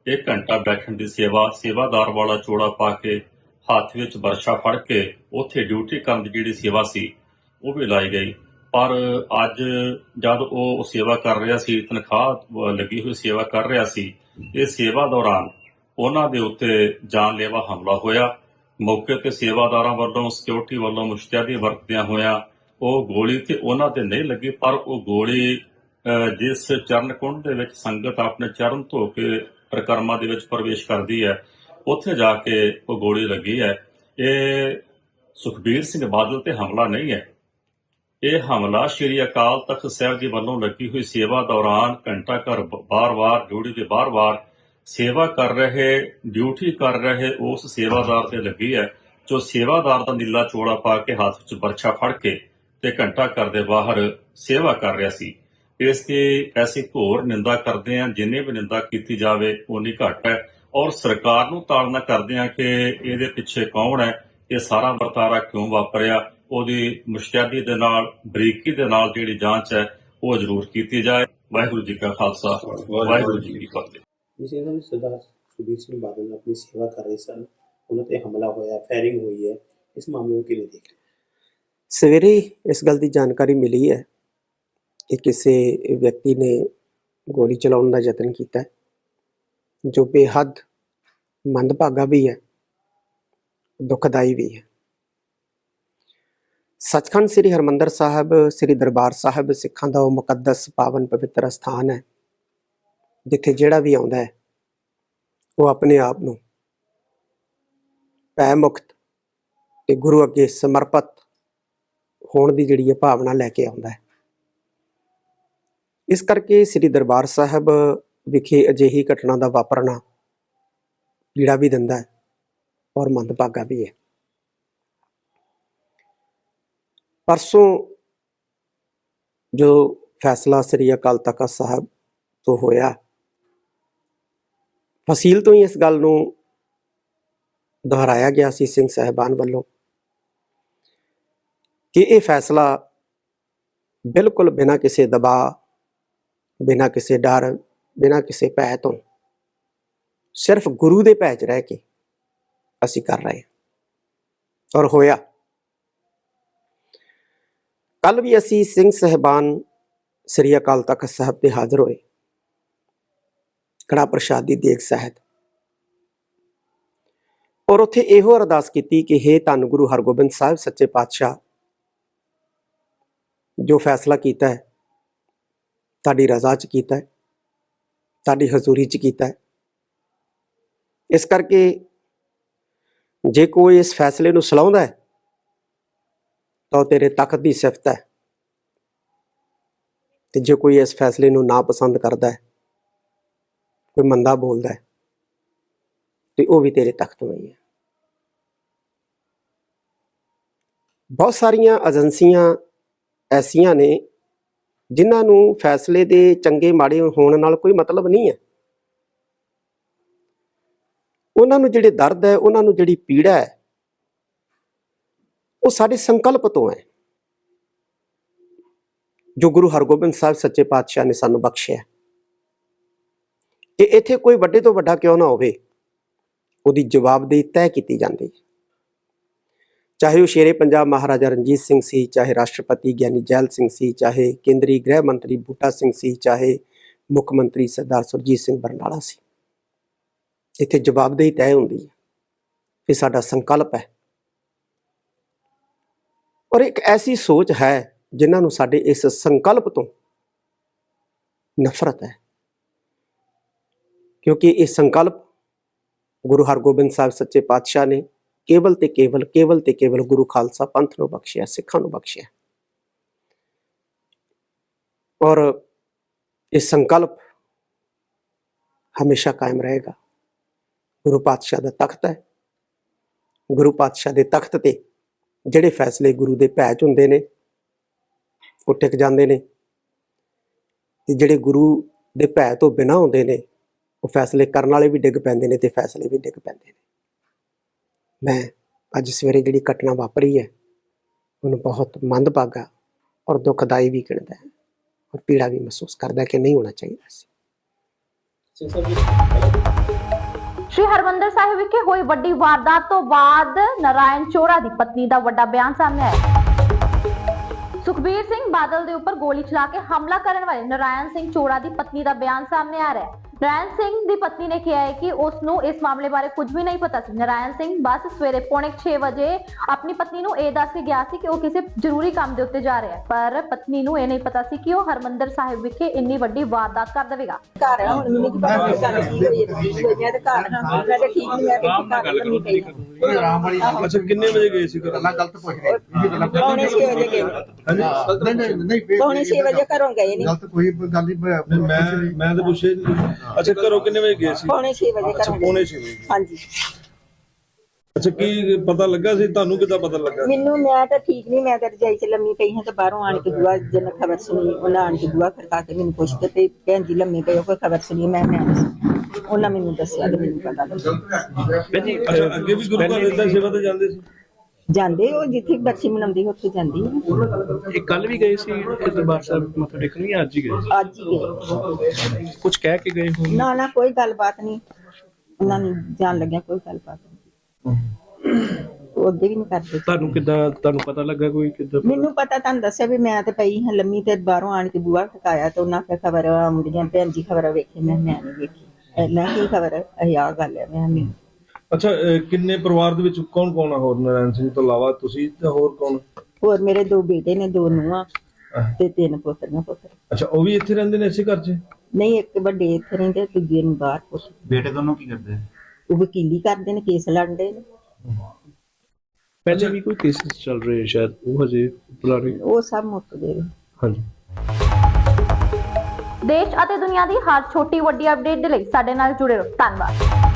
ਇੱਕ ਘੰਟਾ ਬੈਠਣ ਦੀ ਸੇਵਾ, ਸੇਵਾਦਾਰ ਵਾਲਾ ਚੋੜਾ ਪਾ ਕੇ ਹੱਥ ਵਿੱਚ ਵਰਸ਼ਾ ਫੜ ਕੇ ਉੱਥੇ ਡਿਊਟੀ ਕਰਨ ਦੀ ਜਿਹੜੀ ਸੇਵਾ ਸੀ, ਉਹ ਵੀ ਲਾਈ ਗਈ। ਪਰ ਅੱਜ ਜਦ ਉਹ ਸੇਵਾ ਕਰ ਰਿਹਾ ਸੀ, ਤਨਖਾਹ ਲੱਗੀ ਹੋਈ ਸੇਵਾ ਕਰ ਰਿਹਾ ਸੀ, ਇਹ ਸੇਵਾ ਦੌਰਾਨ ਉਹਨਾਂ ਦੇ ਉੱਤੇ ਜਾਨਲੇਵਾ ਹਮਲਾ ਹੋਇਆ। ਮੌਕੇ ਤੇ ਸੇਵਾਦਾਰਾਂ ਵੱਲੋਂ ਸਿਕਿਉਰਿਟੀ ਵੱਲੋਂ ਮੁਸ਼ਤੈਦੀ ਵਰਤਦਿਆਂ ਹੋਇਆਂ ਉਹ ਗੋਲੀ ਤੇ ਉਹਨਾਂ ਤੇ ਨਹੀਂ ਲੱਗੀ, ਪਰ ਉਹ ਗੋਲੀ ਜਿਸ ਚਰਨ ਕੁੰਡ ਦੇ ਵਿੱਚ ਸੰਗਤ ਆਪਣੇ ਚਰਨ ਧੋ ਕੇ ਪ੍ਰਕਰਮਾਂ ਦੇ ਵਿੱਚ ਪ੍ਰਵੇਸ਼ ਕਰਦੀ ਹੈ ਉੱਥੇ ਜਾ ਕੇ ਉਹ ਗੋਲੀ ਲੱਗੀ ਹੈ। ਇਹ ਸੁਖਬੀਰ ਸਿੰਘ ਬਾਦਲ ਤੇ ਹਮਲਾ ਨਹੀਂ ਹੈ। ਇਹ ਹਮਲਾ ਸ਼੍ਰੀ ਅਕਾਲ ਤਖਤ ਸਾਹਿਬ ਜੀ ਵੱਲੋਂ ਲੱਗੀ ਹੋਈ ਸੇਵਾ ਦੌਰਾਨ ਘੰਟਾ ਘਰ ਬਾਰ-ਬਾਰ, ਡਿਊਟੀ 'ਤੇ ਬਾਰ-ਬਾਰ ਸੇਵਾ ਕਰ ਰਹੇ, ਡਿਊਟੀ ਕਰ ਰਹੇ ਉਸ ਸੇਵਾਦਾਰ ਤੇ ਲੱਗੀ ਹੈ, ਜੋ ਸੇਵਾਦਾਰ ਦਾ ਨੀਲਾ ਚੋਲਾ ਪਾ ਕੇ ਹੱਥ ਵਿੱਚ ਬਰਛਾ ਫੜ ਕੇ ਤੇ ਘੰਟਾ ਘਰ ਦੇ ਬਾਹਰ ਸੇਵਾ ਕਰ ਰਿਹਾ ਸੀ। ਇਸ 'ਤੇ ਐਸੀ ਘੋਰ ਨਿੰਦਾ ਕਰਦੇ ਹਾਂ, ਜਿੰਨੇ ਵੀ ਨਿੰਦਾ ਕੀਤੀ ਜਾਵੇ ਉਨੀ ਘੱਟ ਹੈ। ਔਰ ਸਰਕਾਰ ਨੂੰ ਤਾੜਨਾ ਕਰਦੇ ਹਾਂ ਕਿ ਇਹਦੇ ਪਿੱਛੇ ਕੌਣ ਹੈ ਇਹ ਸਾਰਾ ਵਰਤਾਰਾ ਕਿਉਂ ਵਾਪਰਿਆ ਉਹਦੀ ਮੁਸ਼ਤੈਦੀ ਦੇ ਨਾਲ ਬਰੀਕੀ ਦੇ ਨਾਲ ਜਿਹੜੀ ਜਾਂਚ ਹੈ ਉਹ ਜ਼ਰੂਰ ਕੀਤੀ ਜਾਏ। ਵਾਹਿਗੁਰੂ ਜੀ ਕਾ ਖਾਲਸਾ ਵਾਹਿਗੁਰੂ ਜੀ ਕੀ ਫਤਿਹ। ਜਿਸ ਦਿਨ ਸਰਦਾਰ ਸੁਖਬੀਰ ਸਿੰਘ ਬਾਦਲ ਆਪਣੀ ਸੇਵਾ ਕਰ ਰਹੇ ਸਨ। ਉਹਨਾਂ ਤੇ ਹਮਲਾ ਹੋਇਆ ਫਾਇਰਿੰਗ ਹੋਈ ਹੈ। ਇਸ ਮਾਮਲੇ ਨੂੰ ਕਿਵੇਂ ਦੇਖ ਰਹੇ ਸਵੇਰੇ ਇਸ ਗੱਲ ਦੀ ਜਾਣਕਾਰੀ ਮਿਲੀ ਹੈ ਕਿ ਕਿਸੇ ਵਿਅਕਤੀ ਨੇ ਗੋਲੀ ਚਲਾਉਣ ਦਾ ਯਤਨ ਕੀਤਾ ਹੈ। ਜੋ ਬੇਹੱਦ ਮੰਦਭਾਗਾ ਵੀ ਹੈ, ਦੁਖਦਾਈ ਵੀ ਹੈ। ਸੱਚਖੰਡ ਸ੍ਰੀ ਹਰਮੰਦਰ ਸਾਹਿਬ, ਸ੍ਰੀ ਦਰਬਾਰ ਸਾਹਿਬ ਸਿੱਖਾਂ ਦਾ ਉਹ ਮੁਕੱਦਸ ਪਾਵਨ ਪਵਿੱਤਰ ਸਥਾਨ ਹੈ, ਜਿੱਥੇ ਜਿਹੜਾ ਵੀ ਆਉਂਦਾ ਹੈ, ਉਹ ਆਪਣੇ ਆਪ ਨੂੰ ਭੈ ਮੁਕਤ ਤੇ ਗੁਰੂ ਅੱਗੇ ਸਮਰਪਿਤ ਹੋਣ ਦੀ ਜਿਹੜੀ ਹੈ ਭਾਵਨਾ ਲੈ ਕੇ ਆਉਂਦਾ ਹੈ। ਇਸ ਕਰਕੇ ਸ੍ਰੀ ਦਰਬਾਰ ਸਾਹਿਬ ਵਿਖੇ, ਅਜਿਹੀ ਘਟਨਾ ਦਾ ਵਾਪਰਨਾ ਪੀੜਾ ਵੀ ਦਿੰਦਾ ਹੈ ਔਰ ਮੰਦਭਾਗਾ ਵੀ ਹੈ। ਪਰਸੋਂ ਜੋ ਫੈਸਲਾ ਸ੍ਰੀ ਅਕਾਲ ਤਖਤ ਸਾਹਿਬ ਤੋਂ ਹੋਇਆ, ਫਸੀਲ ਤੋਂ ਹੀ ਇਸ ਗੱਲ ਨੂੰ ਦੁਹਰਾਇਆ ਗਿਆ ਸੀ ਸਿੰਘ ਸਾਹਿਬਾਨ ਵੱਲੋਂ ਕਿ ਇਹ ਫੈਸਲਾ ਬਿਲਕੁਲ ਬਿਨਾਂ ਕਿਸੇ ਦਬਾਅ, ਬਿਨਾਂ ਕਿਸੇ ਡਰ ਬਿਨਾਂ ਕਿਸੇ ਭੈ ਤੋਂ। ਸਿਰਫ ਗੁਰੂ ਦੇ ਭੈ 'ਚ ਰਹਿ ਕੇ ਅਸੀਂ ਕਰ ਰਹੇ ਹਾਂ। ਔਰ ਹੋਇਆ। ਕੱਲ ਵੀ ਅਸੀਂ ਸਿੰਘ ਸਹਿਬਾਨ ਸ੍ਰੀ ਅਕਾਲ ਤਖਤ ਸਾਹਿਬ ਤੇ ਹਾਜ਼ਰ ਹੋਏ। ਕੜਾ ਪ੍ਰਸ਼ਾਦ ਦੀ ਦੇਗ ਸਹਿਤ। ਔਰ ਉੱਥੇ ਇਹੋ ਅਰਦਾਸ ਕੀਤੀ ਕਿ हे ਧੰਨ ਗੁਰੂ ਹਰਗੋਬਿੰਦ ਸਾਹਿਬ ਸੱਚੇ ਪਾਤਸ਼ਾਹ, ਜੋ ਫੈਸਲਾ ਕੀਤਾ ਹੈ, ਤੁਹਾਡੀ ਰਜ਼ਾ 'ਚ ਕੀਤਾ ਹੈ ਤੁਹਾਡੀ ਹਜ਼ੂਰੀ 'ਚ ਕੀਤਾ ਹੈ। ਇਸ ਕਰਕੇ ਜੇ ਕੋਈ ਇਸ ਫੈਸਲੇ ਨੂੰ ਸਲਾਉਂਦਾ ਹੈ, ਤਾਂ ਉਹ ਤੇਰੇ ਤਖਤ ਦੀ ਸਿਫਤ ਹੈ। ਤੇ ਜੇ ਕੋਈ ਇਸ ਫੈਸਲੇ ਨੂੰ ਨਾ ਪਸੰਦ ਕਰਦਾ ਹੈ, ਕੋਈ ਮੰਦਾ ਬੋਲਦਾ ਹੈ, ਤੇ ਉਹ ਵੀ ਤੇਰੇ ਤਖਤ ਨਹੀਂ ਹੈ। ਬਹੁਤ ਸਾਰੀਆਂ ਏਜੰਸੀਆਂ ਐਸੀਆਂ ਨੇ ਜਿਨ੍ਹਾਂ ਨੂੰ ਫੈਸਲੇ ਦੇ ਚੰਗੇ ਮਾੜੇ ਹੋਣ ਨਾਲ ਕੋਈ ਮਤਲਬ ਨਹੀਂ ਹੈ। ਉਹਨਾਂ ਨੂੰ ਜਿਹੜੇ ਦਰਦ ਹੈ, ਉਹਨਾਂ ਨੂੰ ਜਿਹੜੀ ਪੀੜਾ ਹੈ, ਉਹ ਸਾਡੇ ਸੰਕਲਪ ਤੋਂ ਹੈ। ਜੋ ਗੁਰੂ ਹਰਗੋਬਿੰਦ ਸਾਹਿਬ ਸੱਚੇ ਪਾਤਸ਼ਾਹ ਨੇ ਸਾਨੂੰ ਬਖਸ਼ਿਆ ਕਿ ਇੱਥੇ ਕੋਈ ਵੱਡੇ ਤੋਂ ਵੱਡਾ ਕਿਉਂ ਨਾ ਹੋਵੇ, ਉਹਦੀ ਜਵਾਬਦੇਹੀ ਤੈਅ ਕੀਤੀ ਜਾਂਦੀ ਹੈ। ਚਾਹੇ ਉਹ ਸ਼ੇਰੇ ਪੰਜਾਬ ਮਹਾਰਾਜਾ ਰਣਜੀਤ ਸਿੰਘ ਸੀ, ਚਾਹੇ ਰਾਸ਼ਟਰਪਤੀ ਗਿਆਨੀ ਜੈਲ ਸਿੰਘ ਸੀ, ਚਾਹੇ ਕੇਂਦਰੀ ਗ੍ਰਹਿ ਮੰਤਰੀ ਬੂਟਾ ਸਿੰਘ ਸੀ, ਚਾਹੇ ਮੁੱਖ ਮੰਤਰੀ ਸਰਦਾਰ ਸੁਰਜੀਤ ਸਿੰਘ ਬਰਨਾਲਾ ਸੀ। ਇੱਥੇ ਜਵਾਬਦੇਹੀ ਤੈਅ ਹੁੰਦੀ ਹੈ ਇਹ ਸਾਡਾ ਸੰਕਲਪ ਹੈ। ਔਰ ਇੱਕ ਐਸੀ ਸੋਚ ਹੈ ਜਿਨ੍ਹਾਂ ਨੂੰ ਸਾਡੇ ਇਸ ਸੰਕਲਪ ਤੋਂ ਨਫ਼ਰਤ ਹੈ। ਕਿਉਂਕਿ ਇਹ ਸੰਕਲਪ ਗੁਰੂ ਹਰਗੋਬਿੰਦ ਸਾਹਿਬ ਸੱਚੇ ਪਾਤਸ਼ਾਹ ਨੇ ਕੇਵਲ ਤੇ ਕੇਵਲ ਕੇਵਲ ਤੇ ਕੇਵਲ ਗੁਰੂ ਖਾਲਸਾ ਪੰਥ ਨੂੰ ਬਖਸ਼ਿਆ, ਸਿੱਖਾਂ ਨੂੰ ਬਖਸ਼ਿਆ। ਔਰ ਇਹ ਸੰਕਲਪ ਹਮੇਸ਼ਾ ਕਾਇਮ ਰਹੇਗਾ। ਗੁਰੂ ਪਾਤਸ਼ਾਹ ਦਾ ਤਖਤ ਹੈ। ਗੁਰੂ ਪਾਤਸ਼ਾਹ ਦੇ ਤਖਤ ਤੇ ਜਿਹੜੇ ਫੈਸਲੇ ਗੁਰੂ ਦੇ ਭੈ ਚ ਹੁੰਦੇ ਨੇ, ਉਹ ਟਿਕ ਜਾਂਦੇ ਨੇ। ਤੇ ਜਿਹੜੇ ਗੁਰੂ ਦੇ ਭੈ ਤੋਂ ਬਿਨਾਂ ਹੁੰਦੇ ਨੇ, ਉਹ ਫੈਸਲੇ ਕਰਨ ਵਾਲੇ ਵੀ ਡਿੱਗ ਪੈਂਦੇ ਨੇ ਤੇ ਫੈਸਲੇ ਵੀ ਡਿੱਗ ਪੈਂਦੇ ਨੇ। ਮੈਂ ਅੱਜ ਸਵੇਰੇ ਜਿਹੜੀ ਘਟਨਾ ਵਾਪਰੀ ਹੈ ਉਹਨੂੰ ਬਹੁਤ ਮੰਦਭਾਗਾ ਔਰ ਦੁਖਦਾਈ ਵੀ ਗਿਣਦਾ ਹੈ ਔਰ ਪੀੜਾ ਵੀ ਮਹਿਸੂਸ ਕਰਦਾ ਕਿ ਨਹੀਂ ਹੋਣਾ ਚਾਹੀਦਾ ਸੀ। ਸ਼੍ਰੀ ਹਰਮੰਦਰ ਸਾਹਿਬ ਵਿਖੇ ਹੋਈ ਵੱਡੀ ਵਾਰਦਾਤ ਤੋਂ ਬਾਅਦ ਨਰਾਇਣ ਚੋਰਾ ਦੀ ਪਤਨੀ ਦਾ ਵੱਡਾ ਬਿਆਨ ਸਾਹਮਣੇ ਆਇਆ। ਸੁਖਬੀਰ ਸਿੰਘ ਬਾਦਲ ਦੇ ਉੱਪਰ ਗੋਲੀ ਚਲਾ ਕੇ ਹਮਲਾ ਕਰਨ ਵਾਲੇ ਨਰਾਇਣ ਸਿੰਘ ਚੋੜਾ ਦੀ ਪਤਨੀ ਦਾ ਬਿਆਨ ਸਾਹਮਣੇ ਆ ਰਿਹਾ ਹੈ। ਨਰਾਇਣ ਸਿੰਘ ਦੀ ਪਤਨੀ ਨੇ ਕਿਹਾ ਹੈ ਕਿ ਉਸ ਨੂੰ ਇਸ ਮਾਮਲੇ ਬਾਰੇ ਕੁਝ ਵੀ ਨਹੀਂ ਪਤਾ ਸੀ। ਨਰਾਇਣ ਸਿੰਘ ਬਸ ਸਵੇਰੇ ਪੌਣੇ 6 ਵਜੇ ਆਪਣੀ ਪਤਨੀ ਨੂੰ ਇਹ ਦੱਸ ਕੇ ਗਿਆ ਸੀ ਕਿ ਉਹ ਕਿਸੇ ਜ਼ਰੂਰੀ ਕੰਮ ਦੇ ਉੱਤੇ ਜਾ ਰਿਹਾ ਹੈ। ਪਰ ਪਤਨੀ ਨੂੰ ਇਹ ਨਹੀਂ ਪਤਾ ਸੀ ਕਿ ਉਹ ਹਰਮੰਦਰ ਸਾਹਿਬ ਵਿਖੇ ਇੰਨੀ ਵੱਡੀ ਵਾਰਦਾਤ ਕਰ ਦੇਵੇਗਾ। ਘਰ ਆ ਹੁਣ ਮੈਨੂੰ ਕੀ ਪਤਾ ਕੀ ਗੱਲ ਕੀ ਹੋਈ ਹੈ ਕੀ ਹੋਈ ਮੈਂ ਤਾਂ ਘਰ ਹਾਂ ਮੈਂ ਤਾਂ ਠੀਕ ਨਹੀਂ ਮੈਂ ਤਾਂ ਘਰ ਲੰਮੀ ਪਈ ਹਾਂ ਅੱਛਾ ਕਿੰਨੇ ਵਜੇ ਗਏ ਸੀ ਘਰੋਂ? ਗਲਤ ਪੁੱਛ ਰਹੇ। ਪੌਣੇ 6 ਵਜੇ ਗਏ। ਨਹੀਂ ਨਹੀਂ ਨਹੀਂ ਪੌਣੇ 6 ਵਜੇ ਘਰੋਂ ਗਏ ਨਹੀਂ ਗਲਤ ਕੋਈ ਗੱਲ ਨਹੀਂ ਮੈਂ ਮੈਂ ਤਾਂ ਪੁੱਛਿਆ ਅੱਛਾ ਘਰੋਂ ਕਿੰਨੇ ਵਜੇ ਗਏ ਸੀ? ਪੌਣੇ 6 ਵਜੇ ਅੱਛਾ ਘਰੋਂ ਪੌਣੇ ਗਏ ਛੇ ਵਜੇ ਹਾਂਜੀ। ਅੱਛਾ ਕੀ ਪਤਾ ਲੱਗਾ ਸੀ? ਤੁਹਾਨੂੰ ਕਿੱਦਾਂ ਪਤਾ ਲੱਗਾ ਮੈਨੂੰ ਮੈਂ ਤਾਂ ਠੀਕ ਨਹੀਂ ਮੈਂ ਤਾਂ ਰਜਾਈ ਚ ਲੰਮੀ ਪਈ ਹਾਂ ਤੇ ਬਾਹਰੋਂ ਆਣ ਕੇ ਦੁਆ ਜਨ ਖਬਰ ਸੁਣੀ ਉਹਨਾਂ ਆਣ ਕੇ ਦੁਆ ਖੜਕਾ ਕੇ ਮੈਨੂੰ ਪੁੱਛਦੇ ਤੇ ਭੈਣ ਜੀ ਲੰਮੀ ਪਈ ਹੋ ਕੋਈ ਖਬਰ ਸੁਣੀ ਮੈਂ ਮੈਂ। ਉਹਨਾਂ ਮੈਨੂੰ ਦੱਸਿਆ ਤੇ ਮੈਨੂੰ ਪਤਾ ਲੱਗਾ। ਅੱਛਾ ਅੱਗੇ ਵੀ ਗੁਰੂ ਘਰ ਇਦਾਂ ਸੇਵਾ ਤੇ ਜਾਂਦੇ ਸੀ? ਜਾਂਦੇ ਉਹ ਜਿੱਥੇ ਬੱਚੀ ਮਨਾਉਂਦੀ ਉੱਥੇ ਜਾਂਦੀ ਆ। ਇਹ ਕੱਲ ਵੀ ਗਏ ਸੀ ਇਹ ਦਰਬਾਰ ਸਾਹਿਬ ਮੱਥਾ ਟੇਕਣ ਜਾਂ ਅੱਜ ਹੀ ਗਏ ਸੀ? ਅੱਜ ਹੀ ਗਏ। ਕੁਝ ਕਹਿ ਕੇ ਗਏ ਹੋਣ ਨਾ ਨਾ ਕੋਈ ਗੱਲਬਾਤ ਨਹੀਂ। ਉਹਨਾਂ ਨੂੰ ਜਾਣ ਲੱਗਿਆ ਕੋਈ ਗੱਲਬਾਤ ਨਹੀਂ। ਉਹ ਅੱਗੇ ਵੀ ਨਹੀਂ ਕਰਦੇ। ਤੁਹਾਨੂੰ ਕਿੱਦਾਂ ਤੁਹਾਨੂੰ ਪਤਾ ਲੱਗਾ ਕੋਈ ਕਿੱਦਾਂ? ਮੈਨੂੰ ਪਤਾ ਤੁਹਾਨੂੰ ਦੱਸਿਆ ਵੀ ਮੈਂ ਤੇ ਪਈ ਹਾਂ ਲੰਮੀ ਤੇ ਬਾਹਰੋਂ ਆਣ ਕੇ ਬੂਆ ਠਕਾਇਆ ਤੇ ਉਹਨਾਂ ਫੇ ਖਬਰ ਆਉਂਦੀਆਂ ਭੈਣ ਜੀ ਖਬਰ ਵੇਖੀ ਮੈਂ ਮੈਂ ਨਹੀਂ ਵੇਖੀ। ਮੈਂ ਕੀ ਖਬਰ ਹੈ ਇਹ ਆ ਗੱਲ ਹੈ ਮੈਂ ਨਹੀਂ। ਅੱਛਾ ਅਹ, ਕਿੰਨੇ ਪਰਿਵਾਰ ਦੇ ਵਿੱਚ ਕੌਣ ਕੌਣ ਆ ਹੋਰ ਨਾਰਾਇਣ ਸਿੰਘ ਤੋਂ ਇਲਾਵਾ? ਤੁਸੀਂ ਤੇ ਹੋਰ ਕੌਣ? ਹੋਰ ਮੇਰੇ ਦੋ ਬੇਟੇ ਨੇ ਦੋ ਨੂੰਹਾਂ ਤੇ ਤਿੰਨ ਪੁੱਤਰੀਆਂ ਪੁੱਤਰ। ਅੱਛਾ ਉਹ ਵੀ ਇੱਥੇ ਰਹਿੰਦੇ ਨੇ ਇਸੇ ਘਰ 'ਚ? ਨਹੀਂ ਇੱਕ ਵੱਡੇ ਇੱਥੇ ਰਹਿੰਦੇ ਦੂਜੇ ਨੂੰ ਬਾਹਰ ਪੁੱਤ ਬੇਟੇ ਦੋਨੋਂ ਕੀ ਕਰਦੇ ਉਹ ਵਕੀਲੀ ਕਰਦੇ ਨੇ ਕੇਸ ਲੜਦੇ ਨੇ। ਪਹਿਲੇ ਵੀ ਕੋਈ ਕੇਸਿਸ ਚੱਲ ਰਹੇ ਸ਼ਾਇਦ? ਉਹ ਹਜੇ ਪੁਰਾਣੇ ਉਹ ਸਭ ਮੁੱਕ ਗਏ ਹਾਂਜੀ। ਦੇਸ਼ ਅਤੇ ਦੁਨੀਆ ਦੀ ਹਰ ਛੋਟੀ ਵੱਡੀ ਅਪਡੇਟ ਦੇ ਲਈ ਸਾਡੇ ਨਾਲ ਜੁੜੇ ਰਹੋ। ਧੰਨਵਾਦ।